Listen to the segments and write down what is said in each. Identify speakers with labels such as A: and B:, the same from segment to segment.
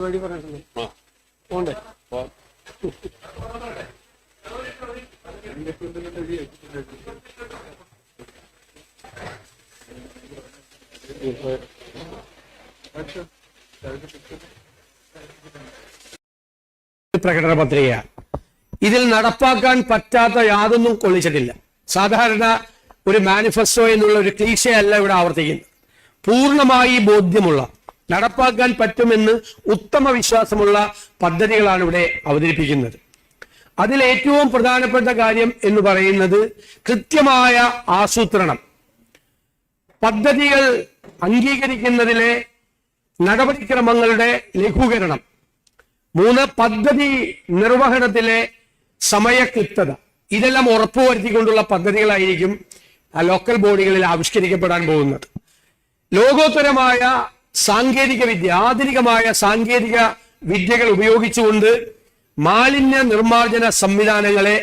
A: പറഞ്ഞിട്ടുണ്ട്. പോണ്ടേ. പ്രകടന പത്രിക. ഇതിൽ നടപ്പാക്കാൻ പറ്റാത്ത യാതൊന്നും കൊള്ളിച്ചിട്ടില്ല. സാധാരണ ഒരു മാനിഫെസ്റ്റോ എന്നുള്ള ഒരു ക്ലീശയല്ല ഇവിടെ ആവർത്തിക്കുന്നത്. പൂർണമായി ബോധ്യമുള്ള നടപ്പാക്കാൻ പറ്റുമെന്ന് ഉത്തമ വിശ്വാസമുള്ള പദ്ധതികളാണ് ഇവിടെ അവതരിപ്പിക്കുന്നത്. അതിൽ ഏറ്റവും പ്രധാനപ്പെട്ട കാര്യം എന്ന് പറയുന്നത് കൃത്യമായ ആസൂത്രണം. പദ്ധതികൾ അംഗീകരിക്കുന്നതിലെ നടപടിക്രമങ്ങളുടെ ലഘൂകരണം. മൂന്ന് പദ്ധതി നിർവഹണത്തിലെ സമയക്ലിപ്തത. ഇതെല്ലാം ഉറപ്പുവരുത്തിക്കൊണ്ടുള്ള പദ്ധതികളായിരിക്കും ലോക്കൽ ബോഡികളിൽ ആവിഷ്കരിക്കപ്പെടാൻ പോകുന്നത്. ലോകോത്തരമായ സാങ്കേതിക വിദ്യ ആധുനികമായ സാങ്കേതിക വിദ്യകൾ ഉപയോഗിച്ചുകൊണ്ട് മാലിന്യ നിർമ്മാർജന സംവിധാനങ്ങളെ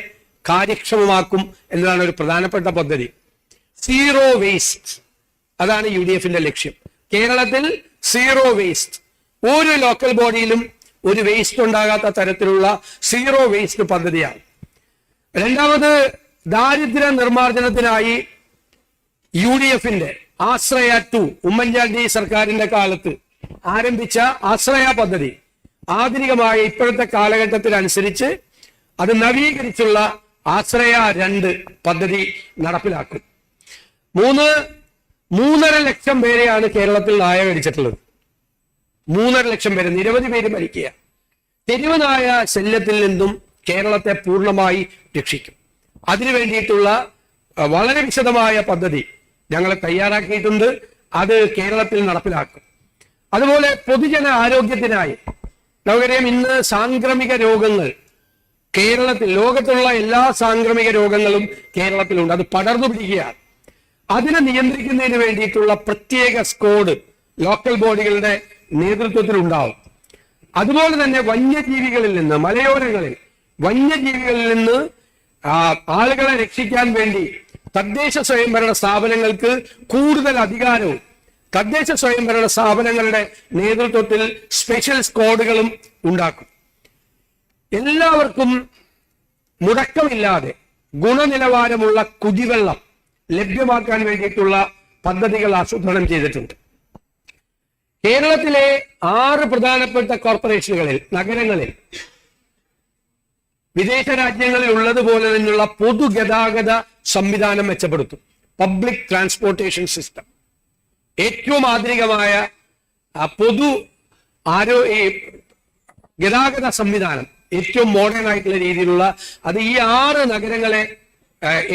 A: കാര്യക്ഷമമാക്കും എന്നതാണ് ഒരു പ്രധാനപ്പെട്ട പദ്ധതി. സീറോ വേസ്റ്റ് അതാണ് യു ഡി എഫിന്റെ ലക്ഷ്യം. കേരളത്തിൽ സീറോ വേസ്റ്റ് ഒരു ലോക്കൽ ബോഡിയിലും ഒരു വേസ്റ്റ് ഉണ്ടാകാത്ത തരത്തിലുള്ള സീറോ വേസ്റ്റ് പദ്ധതിയാണ്. രണ്ടാമത് ദാരിദ്ര്യ നിർമ്മാർജനത്തിനായി യു ഡി എഫിന്റെ ആശ്രയ ടു ഉമ്മൻചാണ്ടി സർക്കാരിന്റെ കാലത്ത് ആരംഭിച്ച ആശ്രയ പദ്ധതി. ആധുനികമായ ഇപ്പോഴത്തെ കാലഘട്ടത്തിനനുസരിച്ച് അത് നവീകരിച്ചുള്ള ആശ്രയ രണ്ട് പദ്ധതി നടപ്പിലാക്കും. മൂന്ന് മൂന്നര ലക്ഷം പേരെയാണ് കേരളത്തിൽ നായ മേടിച്ചിട്ടുള്ളത്. മൂന്നര ലക്ഷം പേര് നിരവധി പേര് മരിക്കുക. തെരുവ് നായ ശല്യത്തിൽ നിന്നും കേരളത്തെ പൂർണമായി രക്ഷിക്കും. അതിനു വേണ്ടിയിട്ടുള്ള വളരെ വിശദമായ പദ്ധതി ഞങ്ങൾ തയ്യാറാക്കിയിട്ടുണ്ട്. അത് കേരളത്തിൽ നടപ്പിലാക്കും. അതുപോലെ പൊതുജന ആരോഗ്യത്തിനായി നമുക്കറിയാം ഇന്ന് സാംക്രമിക രോഗങ്ങൾ കേരളത്തിൽ ലോകത്തുള്ള എല്ലാ സാംക്രമിക രോഗങ്ങളും കേരളത്തിലുണ്ട്. അത് പടർന്നു പിടിക്കുകയാണ്. അതിനെ നിയന്ത്രിക്കുന്നതിന് വേണ്ടിയിട്ടുള്ള പ്രത്യേക സ്കോഡ് ലോക്കൽ ബോഡികളുടെ നേതൃത്വത്തിൽ ഉണ്ടാവും അതുപോലെ തന്നെ വന്യജീവികളിൽ നിന്ന് മലയോരങ്ങളിൽ വന്യജീവികളിൽ നിന്ന് ആളുകളെ രക്ഷിക്കാൻ വേണ്ടി തദ്ദേശ സ്വയംഭരണ സ്ഥാപനങ്ങൾക്ക് കൂടുതൽ അധികാരവും. തദ്ദേശ സ്വയംഭരണ സ്ഥാപനങ്ങളുടെ നേതൃത്വത്തിൽ സ്പെഷ്യൽ സ്ക്വാഡുകളും ഉണ്ടാക്കും. എല്ലാവർക്കും മുടക്കമില്ലാതെ ഗുണനിലവാരമുള്ള കുടിവെള്ളം ലഭ്യമാക്കാൻ വേണ്ടിയിട്ടുള്ള പദ്ധതികൾ ആസൂത്രണം ചെയ്തിട്ടുണ്ട്. കേരളത്തിലെ ആറ് പ്രധാനപ്പെട്ട കോർപ്പറേഷനുകളിൽ നഗരങ്ങളിൽ വിദേശ രാജ്യങ്ങളിൽ ഉള്ളതുപോലെ തന്നെയുള്ള പൊതുഗതാഗത സംവിധാനം മെച്ചപ്പെടുത്തും. പബ്ലിക് ട്രാൻസ്പോർട്ടേഷൻ സിസ്റ്റം ഏറ്റവും ആധുനികമായ പൊതു ആരോ ഈ ഗതാഗത സംവിധാനം ഏറ്റവും മോഡേൺ ആയിട്ടുള്ള രീതിയിലുള്ള അത് ഈ ആറ് നഗരങ്ങളെ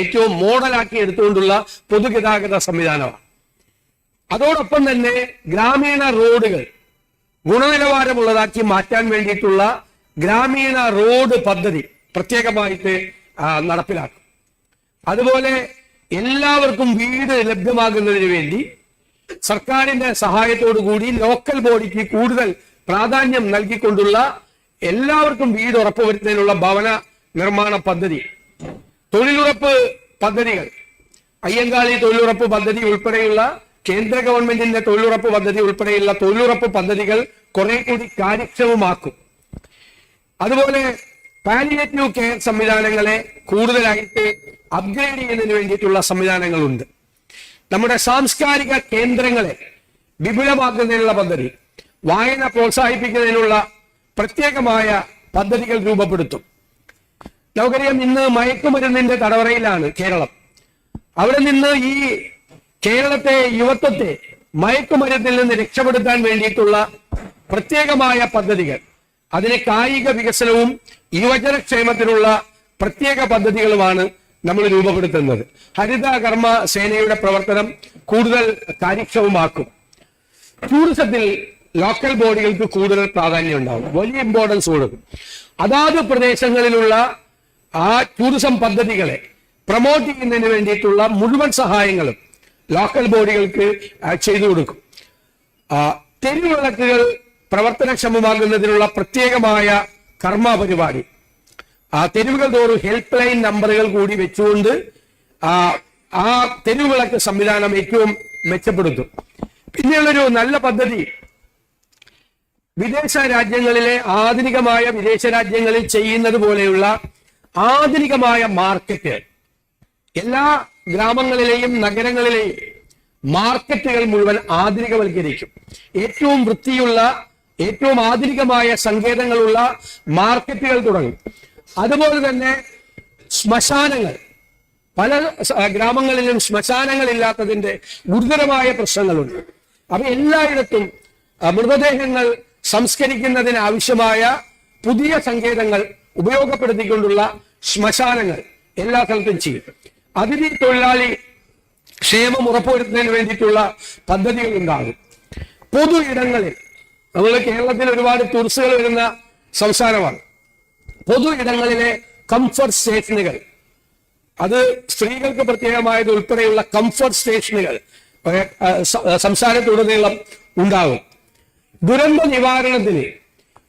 A: ഏറ്റവും മോഡലാക്കി എടുത്തുകൊണ്ടുള്ള പൊതുഗതാഗത സംവിധാനമാണ്. അതോടൊപ്പം തന്നെ ഗ്രാമീണ റോഡുകൾ ഗുണനിലവാരമുള്ളതാക്കി മാറ്റാൻ വേണ്ടിയിട്ടുള്ള ഗ്രാമീണ റോഡ് പദ്ധതി പ്രത്യേകമായിട്ട് നടപ്പിലാക്കും. അതുപോലെ എല്ലാവർക്കും വീട് ലഭ്യമാകുന്നതിന് വേണ്ടി സർക്കാരിന്റെ സഹായത്തോടു കൂടി ലോക്കൽ ബോഡിക്ക് കൂടുതൽ പ്രാധാന്യം നൽകിക്കൊണ്ടുള്ള എല്ലാവർക്കും വീട് ഉറപ്പുവരുത്തുന്നതിനുള്ള ഭവന നിർമ്മാണ പദ്ധതി തൊഴിലുറപ്പ് പദ്ധതികൾ അയ്യങ്കാളി തൊഴിലുറപ്പ് പദ്ധതി ഉൾപ്പെടെയുള്ള കേന്ദ്ര ഗവൺമെന്റിന്റെ തൊഴിലുറപ്പ് പദ്ധതി ഉൾപ്പെടെയുള്ള തൊഴിലുറപ്പ് പദ്ധതികൾ കുറെ കൂടി കാര്യക്ഷമമാക്കും. അതുപോലെ പാലിയേറ്റീവ് കെയർ സംവിധാനങ്ങളെ കൂടുതലായിട്ട് അപ്ഗ്രേഡ് ചെയ്യുന്നതിന് വേണ്ടിയിട്ടുള്ള സംവിധാനങ്ങളുണ്ട്. നമ്മുടെ സാംസ്കാരിക കേന്ദ്രങ്ങളെ വിപുലമാക്കുന്നതിനുള്ള പദ്ധതി വായന പ്രോത്സാഹിപ്പിക്കുന്നതിനുള്ള പ്രത്യേകമായ പദ്ധതികൾ രൂപപ്പെടുത്തും. നമുക്കറിയാം ഇന്ന് മയക്കുമരുന്നിന്റെ തടവറയിലാണ് കേരളം. അവിടെ നിന്ന് ഈ കേരളത്തെ യുവത്വത്തെ മയക്കുമരുന്നിൽ നിന്ന് രക്ഷപ്പെടുത്താൻ വേണ്ടിയിട്ടുള്ള പ്രത്യേകമായ പദ്ധതികൾ. അതിന് കായിക വികസനവും യുവജനക്ഷേമത്തിനുള്ള പ്രത്യേക പദ്ധതികളുമാണ് നമ്മൾ രൂപപ്പെടുത്തുന്നത്. ഹരിത കർമ്മ സേനയുടെ പ്രവർത്തനം കൂടുതൽ കാര്യക്ഷമമാക്കും. ടൂറിസത്തിൽ ലോക്കൽ ബോഡികൾക്ക് കൂടുതൽ പ്രാധാന്യം ഉണ്ടാവും. വലിയ ഇമ്പോർട്ടൻസ് കൊടുക്കും. അതാത് പ്രദേശങ്ങളിലുള്ള ആ ടൂറിസം പദ്ധതികളെ പ്രൊമോട്ട് ചെയ്യുന്നതിന് വേണ്ടിയിട്ടുള്ള മുഴുവൻ സഹായങ്ങളും ലോക്കൽ ബോഡികൾക്ക് ചെയ്തു കൊടുക്കും. തെരുവിളക്കുകൾ പ്രവർത്തനക്ഷമമാകുന്നതിനുള്ള പ്രത്യേകമായ കർമ്മ പരിപാടി ആ തെരുവുകൾ തോറും ഹെൽപ്പ് ലൈൻ നമ്പറുകൾ കൂടി വെച്ചുകൊണ്ട് ആ ആ തെരുവുകളൊക്കെ സംവിധാനം ഏറ്റവും മെച്ചപ്പെടുത്തും. പിന്നെയുള്ളൊരു നല്ല പദ്ധതി. വിദേശ രാജ്യങ്ങളിലെ ആധുനികമായ വിദേശ രാജ്യങ്ങളിൽ ചെയ്യുന്നത് പോലെയുള്ള ആധുനികമായ മാർക്കറ്റ്. എല്ലാ ഗ്രാമങ്ങളിലെയും നഗരങ്ങളിലെയും മാർക്കറ്റുകൾ മുഴുവൻ ആധുനികവൽക്കരിക്കും. ഏറ്റവും വൃത്തിയുള്ള ഏറ്റവും ആധുനികമായ സങ്കേതങ്ങളുള്ള മാർക്കറ്റുകൾ തുടങ്ങി. അതുപോലെ തന്നെ ശ്മശാനങ്ങൾ. പല ഗ്രാമങ്ങളിലും ശ്മശാനങ്ങൾ ഇല്ലാത്തതിന്റെ ഗുരുതരമായ പ്രശ്നങ്ങളുണ്ട്. അപ്പൊ എല്ലായിടത്തും മൃതദേഹങ്ങൾ സംസ്കരിക്കുന്നതിന് ആവശ്യമായ പുതിയ സങ്കേതങ്ങൾ ഉപയോഗപ്പെടുത്തിക്കൊണ്ടുള്ള ശ്മശാനങ്ങൾ എല്ലാ സ്ഥലത്തും ചെയ്യും. അതിഥി തൊഴിലാളി ക്ഷേമം ഉറപ്പുവരുത്തുന്നതിന് വേണ്ടിയിട്ടുള്ള പദ്ധതികൾ ഉണ്ടാകും പൊതു ഇടങ്ങളിൽ നമ്മൾ കേരളത്തിൽ ഒരുപാട് ടൂറിസ്റ്റുകൾ വരുന്ന സംസ്ഥാനമാണ്. പൊതു ഇടങ്ങളിലെ കംഫർട്ട് സ്റ്റേഷനുകൾ അത് സ്ത്രീകൾക്ക് പ്രത്യേകമായത് ഉൾപ്പെടെയുള്ള കംഫർട്ട് സ്റ്റേഷനുകൾ സംസ്ഥാനത്തുടനീളം ഉണ്ടാകും. ദുരന്ത നിവാരണത്തിന്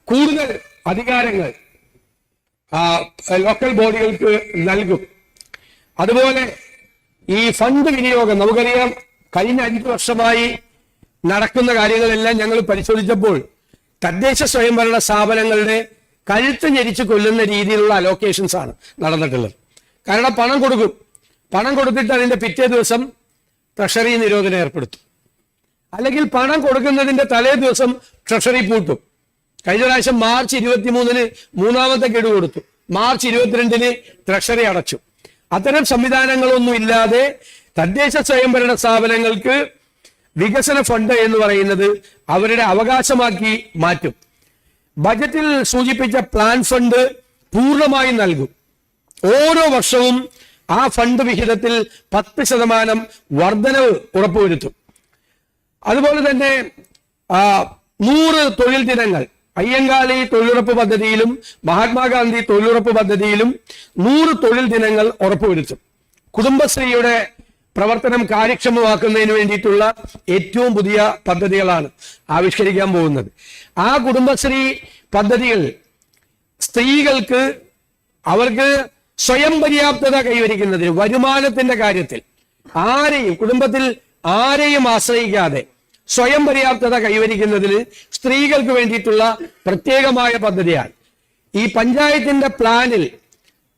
A: കൂടുതൽ അധികാരങ്ങൾ ലോക്കൽ ബോഡികൾക്ക് നൽകും. അതുപോലെ ഈ ഫണ്ട് വിനിയോഗം നമുക്കറിയാം കഴിഞ്ഞ അഞ്ചു വർഷമായി നടക്കുന്ന കാര്യങ്ങളെല്ലാം ഞങ്ങൾ പരിശോധിച്ചപ്പോൾ തദ്ദേശ സ്വയംഭരണ സ്ഥാപനങ്ങളുടെ കഴുത്ത് ഞെരിച്ച് കൊല്ലുന്ന രീതിയിലുള്ള അലോക്കേഷൻസ് ആണ് നടന്നിട്ടുള്ളത്. കാരണം പണം കൊടുക്കും. പണം കൊടുത്തിട്ട് അതിന്റെ പിറ്റേ ദിവസം ട്രഷറി നിരോധനം ഏർപ്പെടുത്തും. അല്ലെങ്കിൽ പണം കൊടുക്കുന്നതിന്റെ തലേ ദിവസം ട്രഷറി പൂട്ടും. കഴിഞ്ഞ പ്രാവശ്യം മാർച്ച് ഇരുപത്തിമൂന്നിന് മൂന്നാമത്തെ ഗഡു കൊടുത്തു. മാർച്ച് ഇരുപത്തിരണ്ടിന് ട്രഷറി അടച്ചു. അത്തരം സംവിധാനങ്ങളൊന്നും ഇല്ലാതെ തദ്ദേശ സ്വയംഭരണ സ്ഥാപനങ്ങൾക്ക് വികസന ഫണ്ട് എന്ന് പറയുന്നത് അവരുടെ അവകാശമാക്കി മാറ്റും. ബജറ്റിൽ സൂചിപ്പിച്ച പ്ലാൻ ഫണ്ട് പൂർണമായും നൽകും. ഓരോ വർഷവും ആ ഫണ്ട് വിഹിതത്തിൽ പത്ത് ശതമാനം വർധനവ് ഉറപ്പുവരുത്തും. അതുപോലെ തന്നെ നൂറ് തൊഴിൽ ദിനങ്ങൾ അയ്യങ്കാളി തൊഴിലുറപ്പ് പദ്ധതിയിലും മഹാത്മാഗാന്ധി തൊഴിലുറപ്പ് പദ്ധതിയിലും നൂറ് തൊഴിൽ ദിനങ്ങൾ ഉറപ്പുവരുത്തും. കുടുംബശ്രീയുടെ പ്രവർത്തനം കാര്യക്ഷമമാക്കുന്നതിന് വേണ്ടിയിട്ടുള്ള ഏറ്റവും പുതിയ പദ്ധതികളാണ് ആവിഷ്കരിക്കാൻ പോകുന്നത്. ആ കുടുംബശ്രീ പദ്ധതികൾ സ്ത്രീകൾക്ക് അവർക്ക് സ്വയം പര്യാപ്തത കൈവരിക്കുന്നതിന് വരുമാനത്തിന്റെ കാര്യത്തിൽ ആരെയും കുടുംബത്തിൽ ആരെയും ആശ്രയിക്കാതെ സ്വയം പര്യാപ്തത കൈവരിക്കുന്നതിന് സ്ത്രീകൾക്ക് വേണ്ടിയിട്ടുള്ള പ്രത്യേകമായ പദ്ധതിയാണ്. ഈ പഞ്ചായത്തിന്റെ പ്ലാനിൽ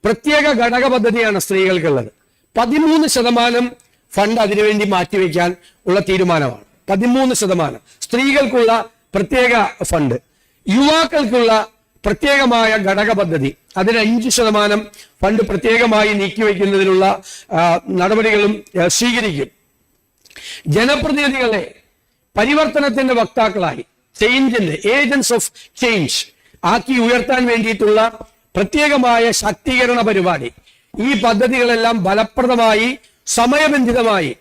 A: പ്രത്യേക ഘടക പദ്ധതിയാണ് സ്ത്രീകൾക്കുള്ളത്. പതിമൂന്ന് ശതമാനം ഫണ്ട് അതിനുവേണ്ടി മാറ്റിവെക്കാൻ ഉള്ള തീരുമാനമാണ്. പതിമൂന്ന് ശതമാനം. സ്ത്രീകൾക്കുള്ള പ്രത്യേക ഫണ്ട്. യുവാക്കൾക്കുള്ള പ്രത്യേകമായ ഘടക പദ്ധതി. അതിന് അഞ്ച് ശതമാനം ഫണ്ട് പ്രത്യേകമായി നീക്കിവെക്കുന്നതിനുള്ള നടപടികളും സ്വീകരിക്കും. ജനപ്രതിനിധികളെ പരിവർത്തനത്തിന്റെ വക്താക്കളായി ചേഞ്ചിന്റെ ഏജൻസ് ഓഫ് ചേഞ്ച് ആക്കി ഉയർത്താൻ വേണ്ടിയിട്ടുള്ള പ്രത്യേകമായ ശാക്തീകരണ പരിപാടി. ഈ പദ്ധതികളെല്ലാം ഫലപ്രദമായി സമയബന്ധിതമായി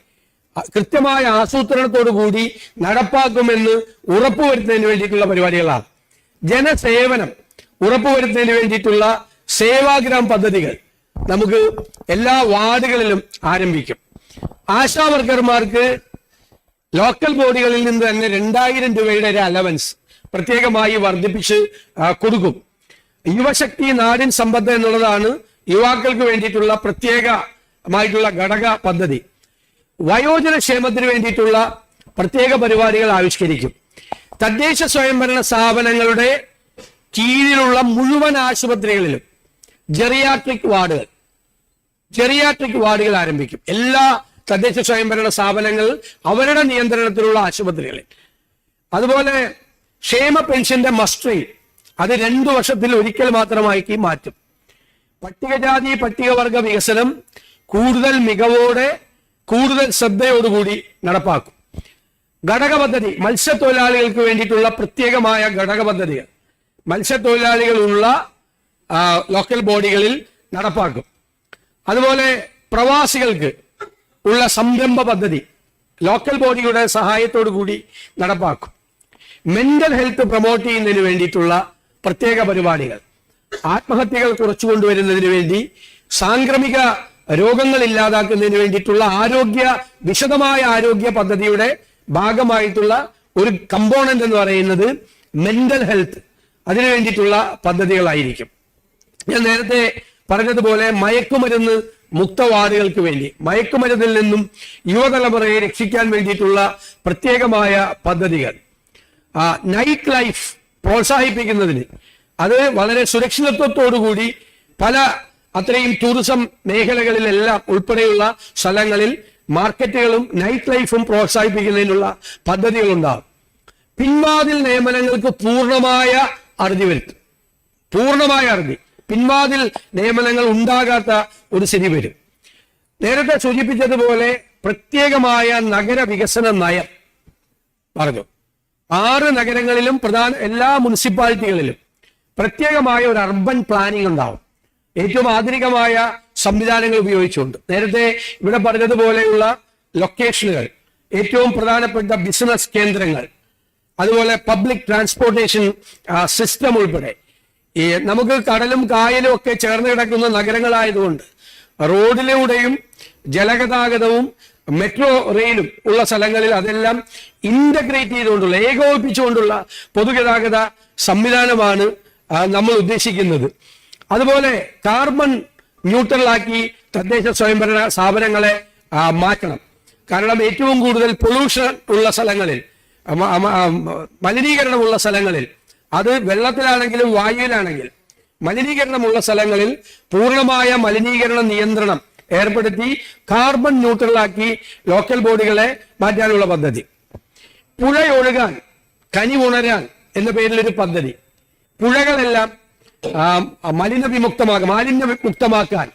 A: കൃത്യമായ ആസൂത്രണത്തോടുകൂടി നടപ്പാക്കുമെന്ന് ഉറപ്പുവരുത്തുന്നതിന് വേണ്ടിയിട്ടുള്ള പരിപാടികളാണ്. ജനസേവനം ഉറപ്പുവരുത്തുന്നതിന് വേണ്ടിയിട്ടുള്ള സേവാഗ്രാം പദ്ധതികൾ നമുക്ക് എല്ലാ വാർഡുകളിലും ആരംഭിക്കും. ആശാ വർക്കർമാർക്ക് ലോക്കൽ ബോഡികളിൽ നിന്ന് തന്നെ രണ്ടായിരം രൂപയുടെ ഒരു അലവൻസ് പ്രത്യേകമായി വർദ്ധിപ്പിച്ച് കൊടുക്കും. യുവശക്തി നാടിൻ സമ്പത്ത് എന്നുള്ളതാണ് യുവാക്കൾക്ക് വേണ്ടിയിട്ടുള്ള പ്രത്യേകമായിട്ടുള്ള ഘടക പദ്ധതി. വയോജന ക്ഷേമത്തിന് വേണ്ടിയിട്ടുള്ള പ്രത്യേക പരിപാടികൾ ആവിഷ്കരിക്കും. തദ്ദേശ സ്വയംഭരണ സ്ഥാപനങ്ങളുടെ കീഴിലുള്ള മുഴുവൻ ആശുപത്രികളിലും ജെറിയാട്രിക് വാർഡുകൾ ജെറിയാട്രിക് വാർഡുകൾ ആരംഭിക്കും. എല്ലാ തദ്ദേശ സ്വയംഭരണ സ്ഥാപനങ്ങൾ അവരുടെ നിയന്ത്രണത്തിലുള്ള ആശുപത്രികളിൽ. അതുപോലെ ക്ഷേമ പെൻഷന്റെ മസ്റ്ററിംഗ് അത് രണ്ടു വർഷത്തിൽ ഒരിക്കൽ മാത്രമാക്കി മാറ്റും. പട്ടികജാതി പട്ടികവർഗ വികസനം കൂടുതൽ മികവോടെ കൂടുതൽ ശ്രദ്ധയോടുകൂടി നടപ്പാക്കും. ഘടക പദ്ധതി മത്സ്യത്തൊഴിലാളികൾക്ക് വേണ്ടിയിട്ടുള്ള പ്രത്യേകമായ ഘടക പദ്ധതികൾ മത്സ്യത്തൊഴിലാളികളുള്ള ലോക്കൽ ബോഡികളിൽ നടപ്പാക്കും. അതുപോലെ പ്രവാസികൾക്ക് ഉള്ള സംരംഭ പദ്ധതി ലോക്കൽ ബോഡിയുടെ സഹായത്തോടു കൂടി നടപ്പാക്കും. മെന്റൽ ഹെൽത്ത് പ്രൊമോട്ട് ചെയ്യുന്നതിന് വേണ്ടിയിട്ടുള്ള പ്രത്യേക പരിപാടികൾ. ആത്മഹത്യകൾ കുറച്ചു കൊണ്ടുവരുന്നതിന് വേണ്ടി സാംക്രമിക രോഗങ്ങൾ ഇല്ലാതാക്കുന്നതിന് വേണ്ടിയിട്ടുള്ള ആരോഗ്യ വിശദമായ ആരോഗ്യ പദ്ധതിയുടെ ഭാഗമായിട്ടുള്ള ഒരു കമ്പോണന്റ് എന്ന് പറയുന്നത് മെന്റൽ ഹെൽത്ത് അതിനു വേണ്ടിയിട്ടുള്ള പദ്ധതികളായിരിക്കും. ഞാൻ നേരത്തെ പറഞ്ഞതുപോലെ മയക്കുമരുന്ന് മുക്ത വാർഡുകൾക്ക് വേണ്ടി മയക്കുമരുന്നിൽ നിന്നും യുവതലമുറയെ രക്ഷിക്കാൻ വേണ്ടിയിട്ടുള്ള പ്രത്യേകമായ പദ്ധതികൾ. നൈറ്റ് ലൈഫ് പ്രോത്സാഹിപ്പിക്കുന്നതിന്. അത് വളരെ സുരക്ഷിതത്വത്തോടുകൂടി പല അത്രയും ടൂറിസം മേഖലകളിലെല്ലാം ഉൾപ്പെടെയുള്ള സ്ഥലങ്ങളിൽ മാർക്കറ്റുകളും നൈറ്റ് ലൈഫും പ്രോത്സാഹിപ്പിക്കുന്നതിനുള്ള പദ്ധതികളുണ്ടാകും. പിൻവാതിൽ നിയമനങ്ങൾക്ക് പൂർണമായ അറുതി വരുത്തും. പൂർണമായ അറുതി. പിൻവാതിൽ നിയമനങ്ങൾ ഉണ്ടാകാത്ത ഒരു സ്ഥിതി വരും. നേരത്തെ സൂചിപ്പിച്ചതുപോലെ പ്രത്യേകമായ നഗര വികസന നയം പറഞ്ഞു. ആറ് നഗരങ്ങളിലും പ്രധാന എല്ലാ മുനിസിപ്പാലിറ്റികളിലും പ്രത്യേകമായ ഒരു അർബൻ പ്ലാനിംഗ് ഉണ്ടാവും. ഏറ്റവും ആധുനികമായ സംവിധാനങ്ങൾ ഉപയോഗിച്ചുകൊണ്ട്. നേരത്തെ ഇവിടെ പറഞ്ഞതുപോലെയുള്ള ലൊക്കേഷനുകൾ ഏറ്റവും പ്രധാനപ്പെട്ട ബിസിനസ് കേന്ദ്രങ്ങൾ അതുപോലെ പബ്ലിക് ട്രാൻസ്പോർട്ടേഷൻ സിസ്റ്റം ഉൾപ്പെടെ. ഈ നമുക്ക് കടലും കായലും ഒക്കെ ചേർന്ന് കിടക്കുന്ന നഗരങ്ങളായതുകൊണ്ട് റോഡിലൂടെയും ജലഗതാഗതവും മെട്രോ റെയിലും ഉള്ള സ്ഥലങ്ങളിൽ അതെല്ലാം ഇന്റഗ്രേറ്റ് ചെയ്തുകൊണ്ടുള്ള ഏകോപിപ്പിച്ചുകൊണ്ടുള്ള പൊതുഗതാഗത സംവിധാനമാണ് നമ്മൾ ഉദ്ദേശിക്കുന്നത്. അതുപോലെ കാർബൺ ന്യൂട്രലാക്കി തദ്ദേശ സ്വയംഭരണ സ്ഥാപനങ്ങളെ മാറ്റണം. കാരണം ഏറ്റവും കൂടുതൽ പൊല്യൂഷൻ ഉള്ള സ്ഥലങ്ങളിൽ മലിനീകരണമുള്ള സ്ഥലങ്ങളിൽ അത് വെള്ളത്തിലാണെങ്കിലും വായുവിലാണെങ്കിൽ മലിനീകരണമുള്ള സ്ഥലങ്ങളിൽ പൂർണമായ മലിനീകരണ നിയന്ത്രണം ഏർപ്പെടുത്തി കാർബൺ ന്യൂട്രലാക്കി ലോക്കൽ ബോഡികളെ മാറ്റാനുള്ള പദ്ധതി. പുഴയൊഴുകാൻ കനി ഉണരാൻ എന്ന പേരിലൊരു പദ്ധതി. പുഴകളെല്ലാം മലിന വിമുക്തമാക്കാൻ മാലിന്യ മുക്തമാക്കാൻ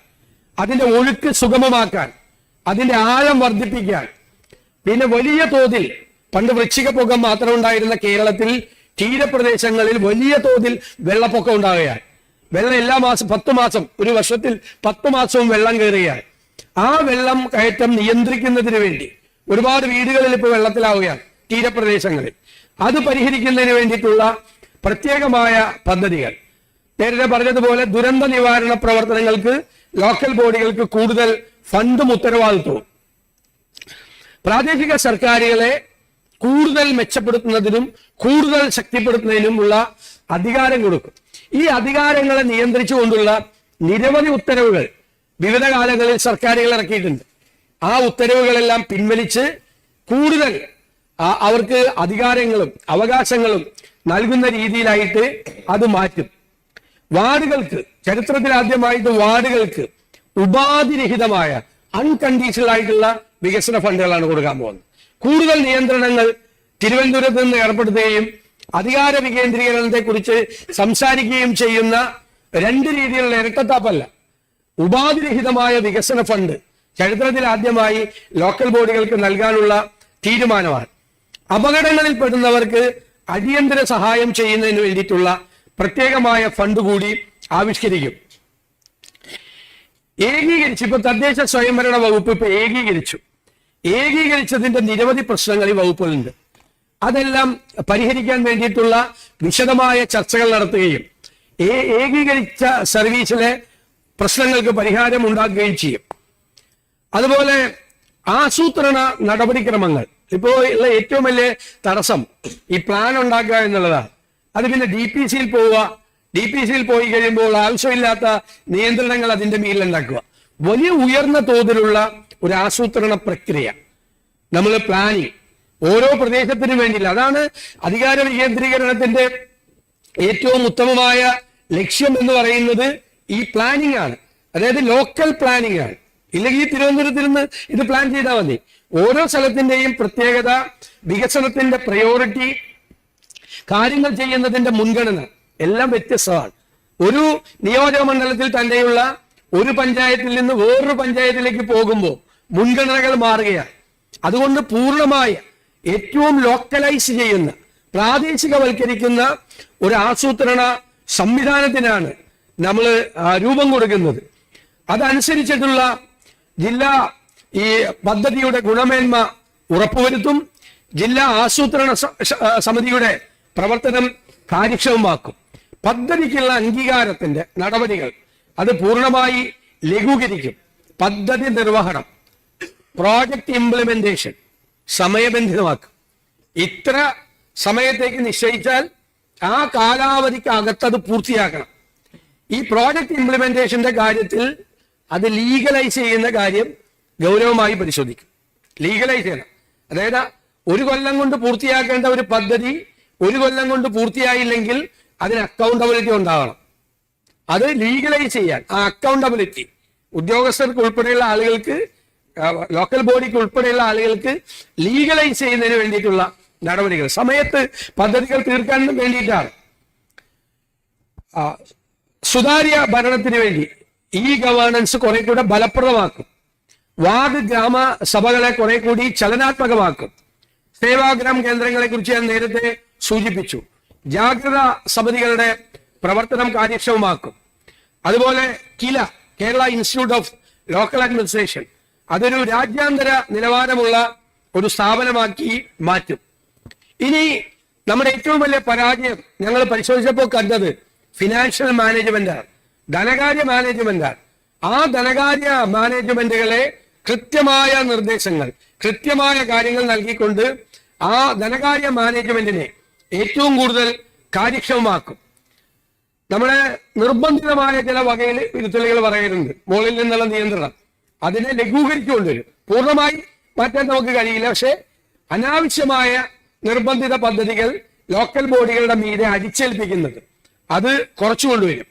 A: അതിന്റെ ഒഴുക്ക് സുഗമമാക്കാൻ അതിന്റെ ആഴം വർദ്ധിപ്പിക്കാൻ. പിന്നെ വലിയ തോതിൽ പണ്ട് വൃശ്ചികപ്പൊക്കം മാത്രം ഉണ്ടായിരുന്ന കേരളത്തിൽ തീരപ്രദേശങ്ങളിൽ വലിയ തോതിൽ വെള്ളപ്പൊക്കം ഉണ്ടാവുകയാണ്. വെള്ളം എല്ലാ മാസം പത്ത് മാസം ഒരു വർഷത്തിൽ പത്ത് മാസവും വെള്ളം കയറുകയാണ്. ആ വെള്ളം കയറ്റം നിയന്ത്രിക്കുന്നതിന് വേണ്ടി ഒരുപാട് വീടുകളിൽ ഇപ്പോൾ വെള്ളത്തിലാവുകയാണ് തീരപ്രദേശങ്ങളിൽ. അത് പരിഹരിക്കുന്നതിന് വേണ്ടിയിട്ടുള്ള പ്രത്യേകമായ പദ്ധതികൾ. നേരത്തെ പറഞ്ഞതുപോലെ ദുരന്ത നിവാരണ പ്രവർത്തനങ്ങൾക്ക് ലോക്കൽ ബോഡികൾക്ക് കൂടുതൽ ഫണ്ടും ഉത്തരവാദിത്വവും. പ്രാദേശിക സർക്കാരുകളെ കൂടുതൽ മെച്ചപ്പെടുത്തുന്നതിനും കൂടുതൽ ശക്തിപ്പെടുത്തുന്നതിനും ഉള്ള അധികാരം കൊടുക്കും. ഈ അധികാരങ്ങളെ നിയന്ത്രിച്ചുകൊണ്ടുള്ള നിരവധി ഉത്തരവുകൾ വിവിധ കാലങ്ങളിൽ സർക്കാരുകൾ ഇറക്കിയിട്ടുണ്ട്. ആ ഉത്തരവുകളെല്ലാം പിൻവലിച്ച് കൂടുതൽ അവർക്ക് അധികാരങ്ങളും അവകാശങ്ങളും നൽകുന്ന രീതിയിലായിട്ട് അത് മാറ്റും. വാർഡുകൾക്ക് ചരിത്രത്തിൽ ആദ്യമായിട്ട് വാർഡുകൾക്ക് ഉപാധിരഹിതമായ അൺകണ്ടീഷണൽ ആയിട്ടുള്ള വികസന ഫണ്ടുകളാണ് കൊടുക്കാൻ പോകുന്നത്. കൂടുതൽ നിയന്ത്രണങ്ങൾ തിരുവനന്തപുരത്ത് നിന്ന് ഏർപ്പെടുത്തുകയും അധികാര വികേന്ദ്രീകരണത്തെ കുറിച്ച് സംസാരിക്കുകയും ചെയ്യുന്ന രണ്ട് രീതിയിലുള്ള ഇരട്ടത്താപ്പല്ല. ഉപാധിരഹിതമായ വികസന ഫണ്ട് ചരിത്രത്തിൽ ആദ്യമായി ലോക്കൽ ബോഡികൾക്ക് നൽകാനുള്ള തീരുമാനമാണ്. അപകടങ്ങളിൽ പെടുന്നവർക്ക് അടിയന്തര സഹായം ചെയ്യുന്നതിന് വേണ്ടിയിട്ടുള്ള പ്രത്യേകമായ ഫണ്ട് കൂടി ആവിഷ്കരിക്കും. ഏകീകരിച്ചു ഇപ്പൊ തദ്ദേശ സ്വയംഭരണ വകുപ്പ് ഇപ്പൊ ഏകീകരിച്ചു. ഏകീകരിച്ചതിന്റെ നിരവധി പ്രശ്നങ്ങൾ ഈ വകുപ്പുകളുണ്ട് അതെല്ലാം പരിഹരിക്കാൻ വേണ്ടിയിട്ടുള്ള വിശദമായ ചർച്ചകൾ നടത്തുകയും ഏകീകരിച്ച സർവീസിലെ പ്രശ്നങ്ങൾക്ക് പരിഹാരം ഉണ്ടാക്കുകയും ചെയ്യും. അതുപോലെ ആസൂത്രണ നടപടിക്രമങ്ങൾ. ഇപ്പോ ഉള്ള ഏറ്റവും വലിയ തടസ്സം ഈ പ്ലാൻ ഉണ്ടാക്കുക എന്നുള്ളതാണ്. അത് പിന്നെ ഡി പി സിയിൽ പോവുക. ഡി പി സിയിൽ പോയി കഴിയുമ്പോൾ ആവശ്യമില്ലാത്ത നിയന്ത്രണങ്ങൾ അതിന്റെ മേലിൽ ഉണ്ടാക്കുക. വലിയ ഉയർന്ന തോതിലുള്ള ഒരു ആസൂത്രണ പ്രക്രിയ. നമ്മൾ പ്ലാനിങ് ഓരോ പ്രദേശത്തിനും വേണ്ടിയില്ല. അതാണ് അധികാര വികേന്ദ്രീകരണത്തിന്റെ ഏറ്റവും ഉത്തമമായ ലക്ഷ്യം എന്ന് പറയുന്നത് ഈ പ്ലാനിങ് ആണ്. അതായത് ലോക്കൽ പ്ലാനിങ് ആണ്. ഇല്ലെങ്കിൽ ഈ തിരുവനന്തപുരത്ത് നിന്ന് ഇത് പ്ലാൻ ചെയ്താൽ മതി. ഓരോ സ്ഥലത്തിന്റെയും പ്രത്യേകത വികസനത്തിന്റെ പ്രയോറിറ്റി കാര്യങ്ങൾ ചെയ്യുന്നതിന്റെ മുൻഗണന എല്ലാം വ്യത്യസ്തമാണ്. ഒരു നിയോജക മണ്ഡലത്തിൽ തന്നെയുള്ള ഒരു പഞ്ചായത്തിൽ നിന്ന് വേറൊരു പഞ്ചായത്തിലേക്ക് പോകുമ്പോൾ മുൻഗണനകൾ മാറുകയാണ്. അതുകൊണ്ട് പൂർണമായ ഏറ്റവും ലോക്കലൈസ് ചെയ്യുന്ന പ്രാദേശികവൽക്കരിക്കുന്ന ഒരു ആസൂത്രണ സംവിധാനത്തിനാണ് നമ്മൾ രൂപം കൊടുക്കുന്നത്. അതനുസരിച്ചിട്ടുള്ള ജില്ലാ ഈ പദ്ധതിയുടെ ഗുണമേന്മ ഉറപ്പുവരുത്തും ജില്ലാ ആസൂത്രണ സമിതിയുടെ പ്രവർത്തനം കാര്യക്ഷമമാക്കും. പദ്ധതിക്കുള്ള അംഗീകാരത്തിന്റെ നടപടികൾ അത് പൂർണമായി ലഘൂകരിക്കും. പദ്ധതി നിർവഹണം പ്രോജക്റ്റ് ഇംപ്ലിമെന്റേഷൻ സമയബന്ധിതമാക്കും. ഇത്ര സമയത്തേക്ക് നിശ്ചയിച്ചാൽ ആ കാലാവധിക്ക് അത് പൂർത്തിയാക്കണം. ഈ പ്രോജക്റ്റ് ഇംപ്ലിമെന്റേഷന്റെ കാര്യത്തിൽ അത് ലീഗലൈസ് ചെയ്യുന്ന കാര്യം ഗൗരവമായി പരിശോധിക്കും. ലീഗലൈസ് ചെയ്യണം. അതായത് ഒരു കൊല്ലം കൊണ്ട് പൂർത്തിയാക്കേണ്ട ഒരു പദ്ധതി ഒരു കൊല്ലം കൊണ്ട് പൂർത്തിയായില്ലെങ്കിൽ അതിന് അക്കൗണ്ടബിലിറ്റി ഉണ്ടാവണം. അത് ലീഗലൈസ് ചെയ്യാൻ ആ അക്കൗണ്ടബിലിറ്റി ഉദ്യോഗസ്ഥർക്ക് ഉൾപ്പെടെയുള്ള ആളുകൾക്ക് ലോക്കൽ ബോഡിക്ക് ഉൾപ്പെടെയുള്ള ആളുകൾക്ക് ലീഗലൈസ് ചെയ്യുന്നതിന് വേണ്ടിയിട്ടുള്ള നടപടികൾ. സമയത്ത് പദ്ധതികൾ തീർക്കാൻ വേണ്ടിയിട്ടാണ്. സുതാര്യ ഭരണത്തിന് വേണ്ടി ഈ ഗവേണൻസ് കുറെ കൂടെ ഫലപ്രദമാക്കും. വാർഡ് ഗ്രാമ സഭകളെ കുറെ കൂടി ചലനാത്മകമാക്കും. സേവാഗ്രാം കേന്ദ്രങ്ങളെ കുറിച്ച് ഞാൻ നേരത്തെ സൂചിപ്പിച്ചു. ജാഗ്രത സമിതികളുടെ പ്രവർത്തനം കാര്യക്ഷമമാക്കും. അതുപോലെ KILA Kerala Institute of Local Administration അതൊരു രാജ്യാന്തര നിലവാരമുള്ള ഒരു സ്ഥാപനമാക്കി മാറ്റും. ഇനി നമ്മുടെ ഏറ്റവും വലിയ പരാജയം ഞങ്ങൾ പരിശോധിച്ചപ്പോൾ കണ്ടത് ഫിനാൻഷ്യൽ മാനേജ്മെന്റാണ് ധനകാര്യ മാനേജ്മെന്റാണ് ആ ധനകാര്യ മാനേജ്മെന്റുകളെ കൃത്യമായ നിർദ്ദേശങ്ങൾ കൃത്യമായ കാര്യങ്ങൾ നൽകിക്കൊണ്ട് ആ ധനകാര്യ മാനേജ്മെന്റിനെ ഏറ്റവും കൂടുതൽ കാര്യക്ഷമമാക്കും. നമ്മുടെ നിർബന്ധിതമായ ചില വകയിൽ വിരുത്തലുകൾ പറയുന്നുണ്ട്. മുകളിൽ നിന്നുള്ള നിയന്ത്രണം. അതിനെ ലഘൂകരിച്ചുകൊണ്ടുവരും. പൂർണമായി മാറ്റാൻ നമുക്ക് കഴിയില്ല. പക്ഷെ അനാവശ്യമായ നിർബന്ധിത പദ്ധതികൾ ലോക്കൽ ബോഡികളുടെ മീതെ അടിച്ചേൽപ്പിക്കുന്നത് അത് കുറച്ചു കൊണ്ടുവരും.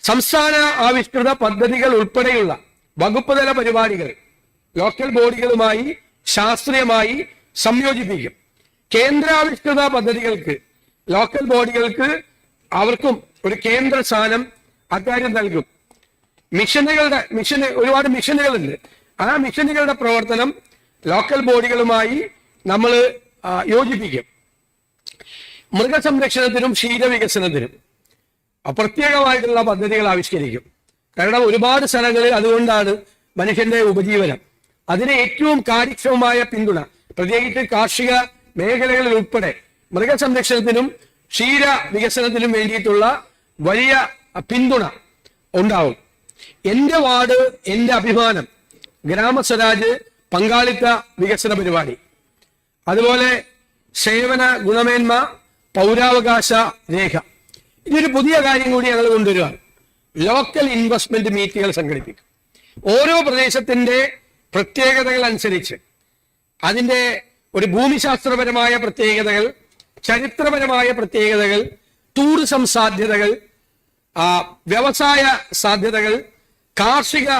A: സംസ്ഥാന ആവിഷ്കൃത പദ്ധതികൾ ഉൾപ്പെടെയുള്ള വകുപ്പ് തല പരിപാടികൾ ലോക്കൽ ബോഡികളുമായി ശാസ്ത്രീയമായി സംയോജിപ്പിക്കും. കേന്ദ്രാവിഷ്കൃത പദ്ധതികൾക്ക് ലോക്കൽ ബോഡികൾക്ക് അവർക്കും ഒരു കേന്ദ്ര സ്ഥാനം അക്കാര്യം നൽകും. മിഷനുകളുടെ മിഷൻ ഒരുപാട് മിഷനുകളുണ്ട്. ആ മിഷനുകളുടെ പ്രവർത്തനം ലോക്കൽ ബോഡികളുമായി നമ്മൾ യോജിപ്പിക്കും. മൃഗസംരക്ഷണത്തിനും ക്ഷീരവികസനത്തിനും പ്രത്യേകമായിട്ടുള്ള പദ്ധതികൾ ആവിഷ്കരിക്കും. കാരണം ഒരുപാട് സ്ഥലങ്ങളിൽ അതുകൊണ്ടാണ് മനുഷ്യന്റെ ഉപജീവനം. അതിന് ഏറ്റവും കാര്യക്ഷമമായ പിന്തുണ. പ്രത്യേകിച്ച് കാർഷിക മേഖലകളിൽ ഉൾപ്പെടെ മൃഗസംരക്ഷണത്തിനും ക്ഷീര വികസനത്തിനും വേണ്ടിയിട്ടുള്ള വലിയ പിന്തുണ ഉണ്ടാവും. എന്റെ വാർഡ് എന്റെ അഭിമാനം ഗ്രാമസ്വരാജ് പങ്കാളിത്ത വികസന പരിപാടി. അതുപോലെ സേവന ഗുണമേന്മ പൗരാവകാശ രേഖ. ഇതൊരു പുതിയ കാര്യം കൂടി ഞങ്ങൾ കൊണ്ടുവരികയാണ് ലോക്കൽ ഇൻവെസ്റ്റ്മെന്റ് മീറ്റുകൾ സംഘടിപ്പിക്കും. ഓരോ പ്രദേശത്തിന്റെ പ്രത്യേകതകൾ അനുസരിച്ച് അതിന്റെ ഒരു ഭൂമിശാസ്ത്രപരമായ പ്രത്യേകതകൾ ചരിത്രപരമായ പ്രത്യേകതകൾ ടൂറിസം സാധ്യതകൾ വ്യവസായ സാധ്യതകൾ കാർഷിക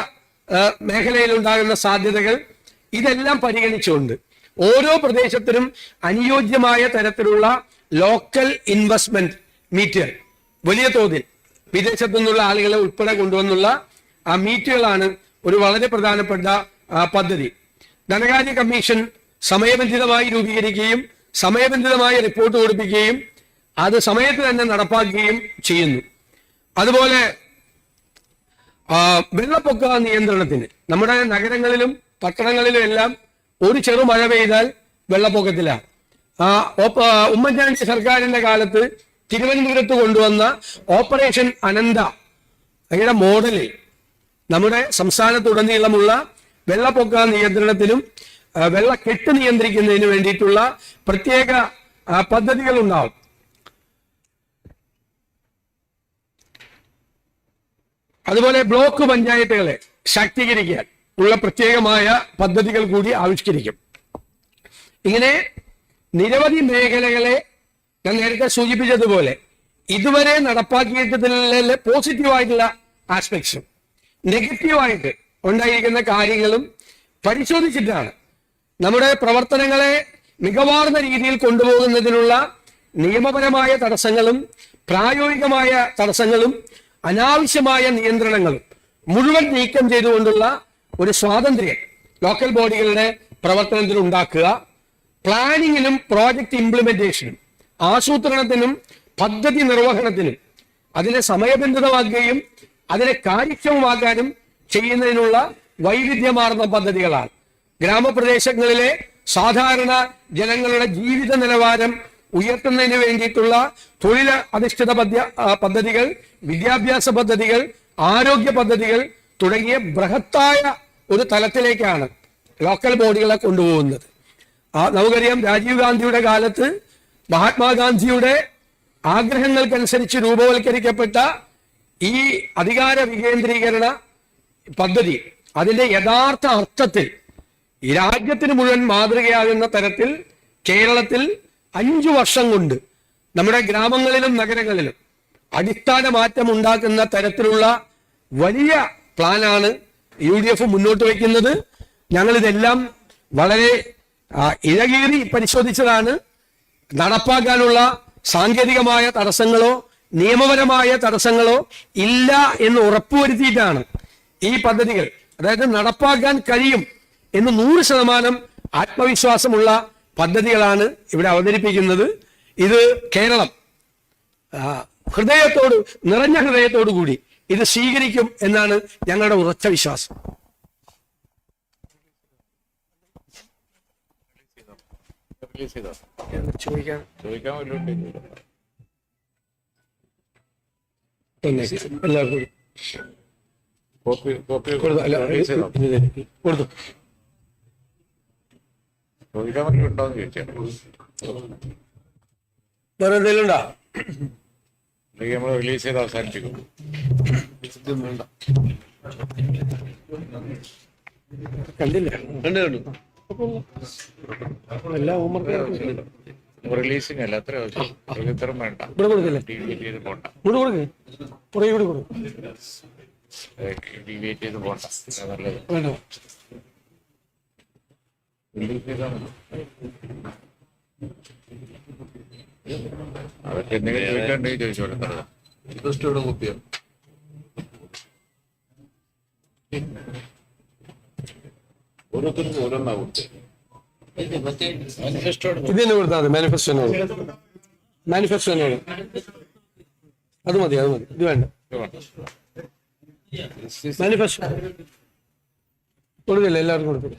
A: മേഖലയിൽ ഉണ്ടാകുന്ന സാധ്യതകൾ ഇതെല്ലാം പരിഗണിച്ചുകൊണ്ട് ഓരോ പ്രദേശത്തിനും അനുയോജ്യമായ തരത്തിലുള്ള ലോക്കൽ ഇൻവെസ്റ്റ്മെന്റ് മീറ്റുകൾ വലിയ തോതിൽ വിദേശത്തു നിന്നുള്ള ആളുകളെ ഉൾപ്പെടെ കൊണ്ടുവന്നുള്ള ആ മീറ്റുകളാണ് ഒരു വളരെ പ്രധാനപ്പെട്ട പദ്ധതി. ധനകാര്യ കമ്മീഷൻ സമയബന്ധിതമായി രൂപീകരിക്കുകയും സമയബന്ധിതമായി റിപ്പോർട്ട് കൊടുപ്പിക്കുകയും അത് സമയത്ത് തന്നെ നടപ്പാക്കുകയും ചെയ്യുന്നു. അതുപോലെ വെള്ളപ്പൊക്ക നിയന്ത്രണത്തിന് നമ്മുടെ നഗരങ്ങളിലും പട്ടണങ്ങളിലും എല്ലാം ഒരു ചെറു മഴ പെയ്താൽ വെള്ളപ്പൊക്കത്തിലാണ്. ഉമ്മൻചാണ്ടി സർക്കാരിന്റെ കാലത്ത് തിരുവനന്തപുരത്ത് കൊണ്ടുവന്ന ഓപ്പറേഷൻ അനന്ത അതിന്റെ മോഡലിൽ നമ്മുടെ സംസ്ഥാനത്തുടനീളമുള്ള വെള്ളപ്പൊക്ക നിയന്ത്രണത്തിനും ആ, വെള്ളക്കെട്ട് നിയന്ത്രിക്കുന്നതിന് വേണ്ടിയിട്ടുള്ള പ്രത്യേക പദ്ധതികൾ ഉണ്ടാവും അതുപോലെ ബ്ലോക്ക് പഞ്ചായത്തുകളെ ശാക്തീകരിക്കാൻ ഉള്ള പ്രത്യേകമായ പദ്ധതികൾ കൂടി ആവിഷ്കരിക്കും. ഇങ്ങനെ നിരവധി മേഖലകളെ ഞാൻ നേരത്തെ സൂചിപ്പിച്ചതുപോലെ ഇതുവരെ നടപ്പാക്കിയിട്ടതിലെ പോസിറ്റീവായിട്ടുള്ള ആസ്പെക്ട്സും നെഗറ്റീവായിട്ട് ഉണ്ടായിരിക്കുന്ന കാര്യങ്ങളും പരിശോധിച്ചിട്ടാണ് നമ്മുടെ പ്രവർത്തനങ്ങളെ മികവാർന്ന രീതിയിൽ കൊണ്ടുപോകുന്നതിനുള്ള നിയമപരമായ തടസ്സങ്ങളും പ്രായോഗികമായ തടസ്സങ്ങളും അനാവശ്യമായ നിയന്ത്രണങ്ങളും മുഴുവൻ നീക്കം ചെയ്തുകൊണ്ടുള്ള ഒരു സ്വാതന്ത്ര്യം ലോക്കൽ ബോഡികളുടെ പ്രവർത്തനത്തിൽ ഉണ്ടാക്കുക. പ്ലാനിങ്ങിനും പ്രോജക്റ്റ് ഇംപ്ലിമെന്റേഷനും ആസൂത്രണത്തിനും പദ്ധതി നിർവഹണത്തിനും അതിനെ സമയബന്ധിതമാക്കുകയും അതിനെ കാര്യക്ഷമമാക്കാനും ചെയ്യുന്നതിനുള്ള വൈവിധ്യമാർന്ന പദ്ധതികളാണ്. ഗ്രാമപ്രദേശങ്ങളിലെ സാധാരണ ജനങ്ങളുടെ ജീവിത നിലവാരം ഉയർത്തുന്നതിന് വേണ്ടിയിട്ടുള്ള തൊഴിൽ അധിഷ്ഠിത പദ്ധ പദ്ധതികൾ വിദ്യാഭ്യാസ പദ്ധതികൾ ആരോഗ്യ പദ്ധതികൾ തുടങ്ങിയ ബൃഹത്തായ ഒരു തലത്തിലേക്കാണ് ലോക്കൽ ബോഡികളെ കൊണ്ടുപോകുന്നത്. നമുക്കറിയാം രാജീവ് ഗാന്ധിയുടെ കാലത്ത് മഹാത്മാഗാന്ധിയുടെ ആഗ്രഹങ്ങൾക്കനുസരിച്ച് രൂപവൽക്കരിക്കപ്പെട്ട ഈ അധികാര വികേന്ദ്രീകരണ പദ്ധതി അതിന്റെ യഥാർത്ഥ അർത്ഥത്തിൽ ഈ രാജ്യത്തിന് മുഴുവൻ മാതൃകയാകുന്ന തരത്തിൽ കേരളത്തിൽ അഞ്ചു വർഷം കൊണ്ട് നമ്മുടെ ഗ്രാമങ്ങളിലും നഗരങ്ങളിലും അടിസ്ഥാന മാറ്റം ഉണ്ടാക്കുന്ന തരത്തിലുള്ള വലിയ പ്ലാനാണ് യു ഡി എഫ് മുന്നോട്ട് വയ്ക്കുന്നത്. ഞങ്ങളിതെല്ലാം വളരെ ഇഴകേറി പരിശോധിച്ചതാണ്. നടപ്പാക്കാനുള്ള സാങ്കേതികമായ തടസ്സങ്ങളോ നിയമപരമായ തടസ്സങ്ങളോ ഇല്ല എന്ന് ഉറപ്പുവരുത്തിയിട്ടാണ് ഈ പദ്ധതികൾ. അതായത് നടപ്പാക്കാൻ കഴിയും എന്ന് നൂറ് ശതമാനം ആത്മവിശ്വാസമുള്ള പദ്ധതികളാണ് ഇവിടെ അവതരിപ്പിക്കുന്നത്. ഇത് കേരളം ഹൃദയത്തോട് നിറഞ്ഞ ഹൃദയത്തോടു കൂടി ഇത് സ്വീകരിക്കും എന്നാണ് ഞങ്ങളുടെ ഉറച്ച വിശ്വാസം. ചോദിക്കാൻ
B: ചോദിക്കാൻ
A: എല്ലാവർക്കും കൊടുത്തു. അല്ല വേണ്ടി ഉണ്ടോന്ന്
B: ചോദിക്കാൻ ചോദിച്ചാൽ
A: വേറെ എന്തെങ്കിലും ഉണ്ടോ?
B: അല്ലെങ്കിൽ നമ്മൾ റിലീസ് ചെയ്ത് അവസാനിപ്പിക്കും.
A: കണ്ടില്ല? കണ്ടു കണ്ടു. എല്ലാ ഹോംവർക്ക്
B: റിലീസിങ് അല്ല അത്ര ആവശ്യം ഒരു വേണ്ട.
A: ഇവിടെ കൊടുക്കില്ലേ?
B: ഡീവിയേറ്റ് ചെയ്ത് പോണ്ട.
A: ഇങ്ങോട്ട് കൊടുക്ക്. പുറകെ കൂടി കൊടുക്കും.
B: ഡിവൈറ്റ് ചെയ്ത് പോണ്ട. നല്ലത്.
A: വേണ്ട?
B: അവർക്ക് എന്തെങ്കിലും ചോദിക്കാണ്ടെങ്കിൽ ചോദിച്ചോളൂ തരാം
C: ഇൻട്രസ്റ്റോടെ കോപ്പിയാ ഓരോരുത്തർക്കും ഓരോന്നാ കൊടുത്തത്
A: ഇത് തന്നെ കൊടുത്താൽ മതി മാനിഫെസ്റ്റോനോട് മാനിഫെസ്റ്റോനോട് അത് മതി അത് മതി. ഇത് വേണ്ട. മാനിഫെസ്റ്റോ കൊടുക്കില്ല എല്ലാവർക്കും കൊടുക്കില്ല.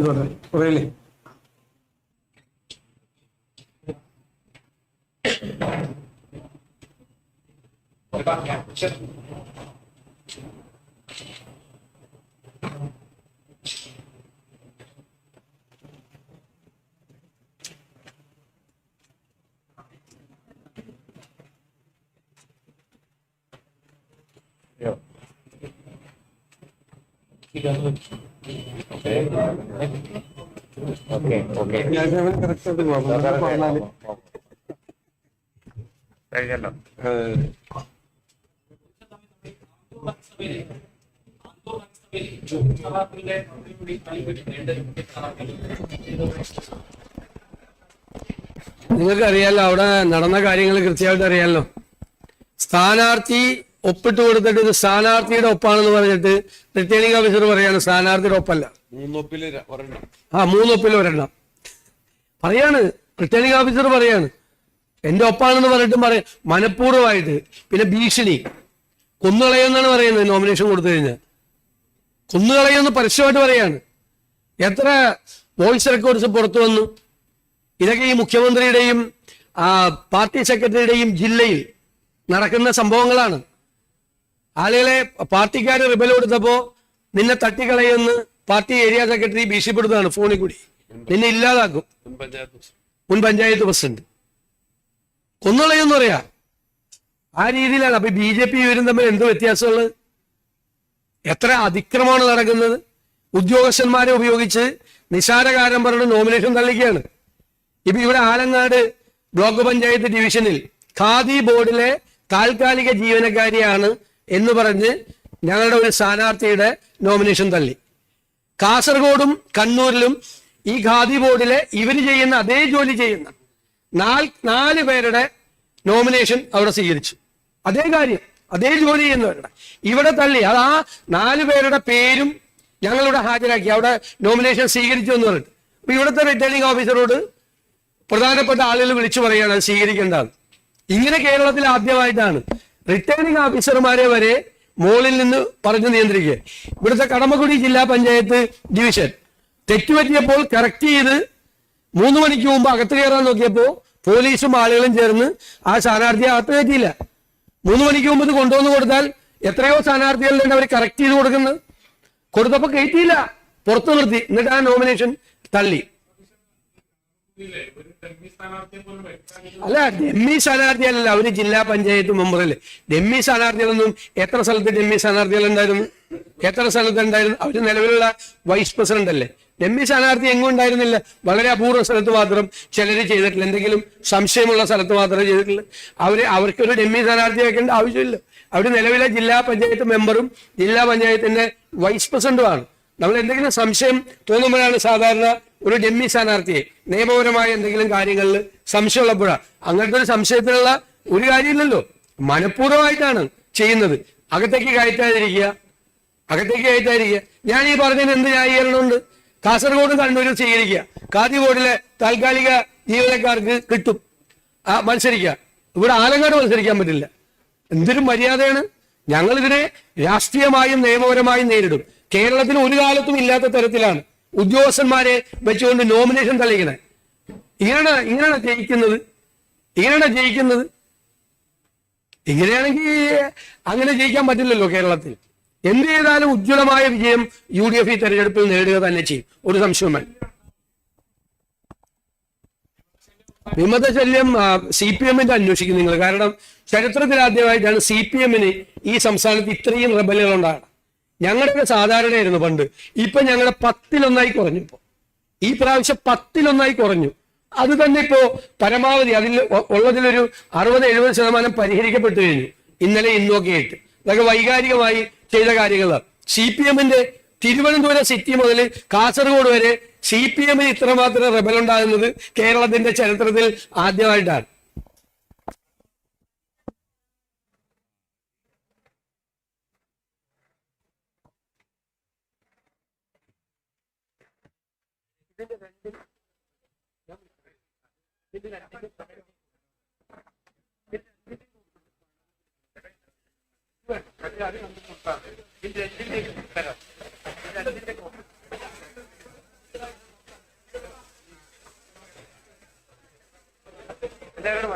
A: തുടരാം പറയില്ലേ
B: ഓക്കെ ഓക്കെ
A: ഞാൻ കറക്റ്റ്
B: കഴിഞ്ഞല്ലോ
A: നിങ്ങൾക്ക് അറിയാലോ അവിടെ നടന്ന കാര്യങ്ങൾ കൃത്യമായിട്ട് അറിയാലോ. സ്ഥാനാർത്ഥി ഒപ്പിട്ട് കൊടുത്തിട്ട് ഇത് സ്ഥാനാർത്ഥിയുടെ ഒപ്പാണെന്ന് പറഞ്ഞിട്ട് റിട്ടേണിംഗ് ഓഫീസർ പറയാണ് സ്ഥാനാർത്ഥിയുടെ ഒപ്പല്ല. ആ മൂന്നൊപ്പിൽ ഒരെണ്ണം. പറയാണ് റിട്ടേണിംഗ് ഓഫീസർ പറയാണ് എന്റെ ഒപ്പാണെന്ന് പറഞ്ഞിട്ടും പറയാം മനഃപൂർവമായിട്ട്. പിന്നെ ഭീഷണി കൊന്നുകളയെന്നാണ് പറയുന്നത് നോമിനേഷൻ കൊടുത്തു കഴിഞ്ഞാൽ. കൊന്നുകളയെന്ന് പരസ്യമായിട്ട് പറയാണ്. എത്ര വോയിസ് റെക്കോർഡ്സ് പുറത്തു വന്നു. ഇതൊക്കെ ഈ മുഖ്യമന്ത്രിയുടെയും ആ, പാർട്ടി സെക്രട്ടറിയുടെയും ജില്ലയിൽ നടക്കുന്ന സംഭവങ്ങളാണ്. ആളുകളെ പാർട്ടിക്കാർ റിബൽ കൊടുത്തപ്പോ നിന്നെ തട്ടിക്കളയെന്ന് പാർട്ടി ഏരിയ സെക്രട്ടറി ഭീഷണിപ്പെടുന്നതാണ് ഫോണിൽ കൂടി. നിന്നെ ഇല്ലാതാക്കും.
C: മുൻ പഞ്ചായത്ത് പ്രസിഡന്റ്.
A: കൊന്നുകളയെന്ന് പറയാ. ആ രീതിയിലാണ്. അപ്പൊ ബി ജെ പി ഇവരും തമ്മിൽ എന്ത് വ്യത്യാസമുള്ളത്? എത്ര അതിക്രമമാണ് നടക്കുന്നത്? ഉദ്യോഗസ്ഥന്മാരെ ഉപയോഗിച്ച് നിസാരകാരം പറഞ്ഞ് നോമിനേഷൻ തള്ളിക്കുകയാണ്. ഇപ്പൊ ഇവിടെ ആലങ്ങാട് ബ്ലോക്ക് പഞ്ചായത്ത് ഡിവിഷനിൽ ഖാദി ബോർഡിലെ താൽക്കാലിക ജീവനക്കാരിയാണ് എന്ന് പറഞ്ഞ് ഞങ്ങളുടെ ഒരു സ്ഥാനാർത്ഥിയുടെ നോമിനേഷൻ തള്ളി. കാസർഗോഡും കണ്ണൂരിലും ഈ ഖാദി ബോർഡിലെ ഇവർ ചെയ്യുന്ന അതേ ജോലി ചെയ്യുന്ന നാല് നാല് പേരുടെ നോമിനേഷൻ അവിടെ സ്വീകരിച്ചു. അതേ കാര്യം അതേ ജോലി ചെയ്യുന്നവരുടെ. ഇവിടെ തള്ളി അത് ആ നാല് പേരുടെ പേരും ഞങ്ങളിവിടെ ഹാജരാക്കി. അവിടെ നോമിനേഷൻ സ്വീകരിച്ചു എന്ന് പറഞ്ഞിട്ട്. അപ്പൊ ഇവിടുത്തെ റിട്ടേണിംഗ് ഓഫീസറോട് പ്രധാനപ്പെട്ട ആളുകൾ വിളിച്ചു പറയുകയാണ് അത് സ്വീകരിക്കേണ്ടത് ഇങ്ങനെ കേരളത്തിൽ ആദ്യമായിട്ടാണ് റിട്ടേണിംഗ് ഓഫീസർമാരെ വരെ മുകളിൽ നിന്ന് പറഞ്ഞു നിയന്ത്രിക്കുക. ഇവിടുത്തെ കടമക്കുടി ജില്ലാ പഞ്ചായത്ത് ഡിവിഷൻ തെറ്റുപറ്റിയപ്പോൾ കറക്റ്റ് ചെയ്ത് മൂന്ന് മണിക്ക് മുമ്പ് അകത്ത് കയറാൻ നോക്കിയപ്പോൾ പോലീസും ആളുകളും ചേർന്ന് ആ സ്ഥാനാർത്ഥിയെ അകത്ത് കയറ്റിയില്ല. മൂന്ന് മണിക്ക് മുമ്പ് ഇത് കൊണ്ടുവന്ന് കൊടുത്താൽ എത്രയോ സ്ഥാനാർത്ഥികളുണ്ട് അവർ കറക്റ്റ് ചെയ്ത് കൊടുക്കുന്നത് കൊടുത്തപ്പോൾ കയറ്റിയില്ല. പുറത്തു നിർത്തി. എന്നിട്ട് ആ നോമിനേഷൻ തള്ളി. അല്ല ഡെമ്മി സ്ഥാനാർത്ഥിയല്ല അവർ ജില്ലാ പഞ്ചായത്ത് മെമ്പറല്ലേ. ഡെമ്മി സ്ഥാനാർത്ഥികളൊന്നും എത്ര സ്ഥലത്ത് ഡെമ്മി സ്ഥാനാർത്ഥികൾ ഉണ്ടായിരുന്നു എത്ര സ്ഥലത്ത് ഉണ്ടായിരുന്നു അവർ നിലവിലുള്ള വൈസ് പ്രസിഡന്റ് അല്ലേ? ഡെമ്മി സ്ഥാനാർത്ഥി എങ്ങും ഉണ്ടായിരുന്നില്ല. വളരെ അപൂർവ സ്ഥലത്ത് മാത്രം ചിലര് ചെയ്തിട്ടില്ല. എന്തെങ്കിലും സംശയമുള്ള സ്ഥലത്ത് മാത്രമേ ചെയ്തിട്ടുള്ളൂ. അവർ അവർക്കൊരു ഡെമ്മി സ്ഥാനാർത്ഥി വെക്കേണ്ട ആവശ്യമില്ല. അവർ നിലവിലെ ജില്ലാ പഞ്ചായത്ത് മെമ്പറും ജില്ലാ പഞ്ചായത്തിന്റെ വൈസ് പ്രസിഡന്റുമാണ്. നമ്മൾ എന്തെങ്കിലും സംശയം തോന്നുമ്പോഴാണ് സാധാരണ ഒരു ഡെമ്മി സ്ഥാനാർത്ഥിയെ നിയമപരമായ എന്തെങ്കിലും കാര്യങ്ങളിൽ സംശയമുള്ളപ്പോഴാണ് അങ്ങനത്തെ ഒരു സംശയത്തിനുള്ള ഒരു കാര്യമില്ലല്ലോ. മനഃപൂർവമായിട്ടാണ് ചെയ്യുന്നത്. അകത്തേക്ക് കയറ്റാതിരിക്കുക. അകത്തേക്ക് കയറ്റാതിരിക്കുക. ഞാൻ ഈ പറഞ്ഞതിന് എന്ത് ന്യായീകരണമുണ്ട്? കാസർഗോഡ് കണ്ണൂരും സ്വീകരിക്കുക. കാതികോടിലെ താൽക്കാലിക ജീവനക്കാർക്ക് കിട്ടും. ആ മത്സരിക്കുക. ഇവിടെ ആലങ്ങാട് മത്സരിക്കാൻ പറ്റില്ല. എന്തൊരു മര്യാദയാണ്? ഞങ്ങളിതിനെ രാഷ്ട്രീയമായും നിയമപരമായും നേരിടും. കേരളത്തിൽ ഒരു കാലത്തും ഇല്ലാത്ത തരത്തിലാണ് ഉദ്യോഗസ്ഥന്മാരെ വെച്ചുകൊണ്ട് നോമിനേഷൻ തള്ളിക്കണേ ഇങ്ങനെയാണ് ഇങ്ങനെയാണ് ജയിക്കുന്നത്? ഇങ്ങനെയാണ് ജയിക്കുന്നത്? ഇങ്ങനെയാണെങ്കിൽ അങ്ങനെ ജയിക്കാൻ പറ്റില്ലല്ലോ കേരളത്തിൽ. എന്ത് ചെയ്താലും ഉജ്ജ്വലമായ വിജയം യു ഡി എഫ് ഈ തെരഞ്ഞെടുപ്പിൽ നേടുക തന്നെ ചെയ്യും. ഒരു സംശയം വിമത ശല്യം സി പി എമ്മിന്റെ അന്വേഷിക്കും നിങ്ങൾ. കാരണം ചരിത്രത്തിൽ ആദ്യമായിട്ടാണ് സി പി എമ്മിന് ഈ സംസ്ഥാനത്ത് ഇത്രയും റബലുകൾ ഉണ്ടാകണം ഞങ്ങളുടെയൊക്കെ സാധാരണയായിരുന്നു പണ്ട്. ഇപ്പൊ ഞങ്ങളുടെ പത്തിലൊന്നായി കുറഞ്ഞു. ഇപ്പോ ഈ പ്രാവശ്യം പത്തിലൊന്നായി കുറഞ്ഞു. അത് തന്നെ ഇപ്പോ പരമാവധി അതിൽ ഉള്ളതിലൊരു അറുപത് എഴുപത് ശതമാനം പരിഹരിക്കപ്പെട്ടു കഴിഞ്ഞു. ഇന്നലെ ഇന്നൊക്കെ ആയിട്ട്. ഇതൊക്കെ വൈകാരികമായി ചെയ്ത കാര്യങ്ങളാണ്. സി പി എമ്മിന്റെ തിരുവനന്തപുരം സിറ്റി മുതൽ കാസർഗോഡ് വരെ സി പി എമ്മിന് ഇത്രമാത്രം റെബലുണ്ടാകുന്നത് കേരളത്തിന്റെ ചരിത്രത്തിൽ ആദ്യമായിട്ടാണ്.
B: എല്ലാവരോടും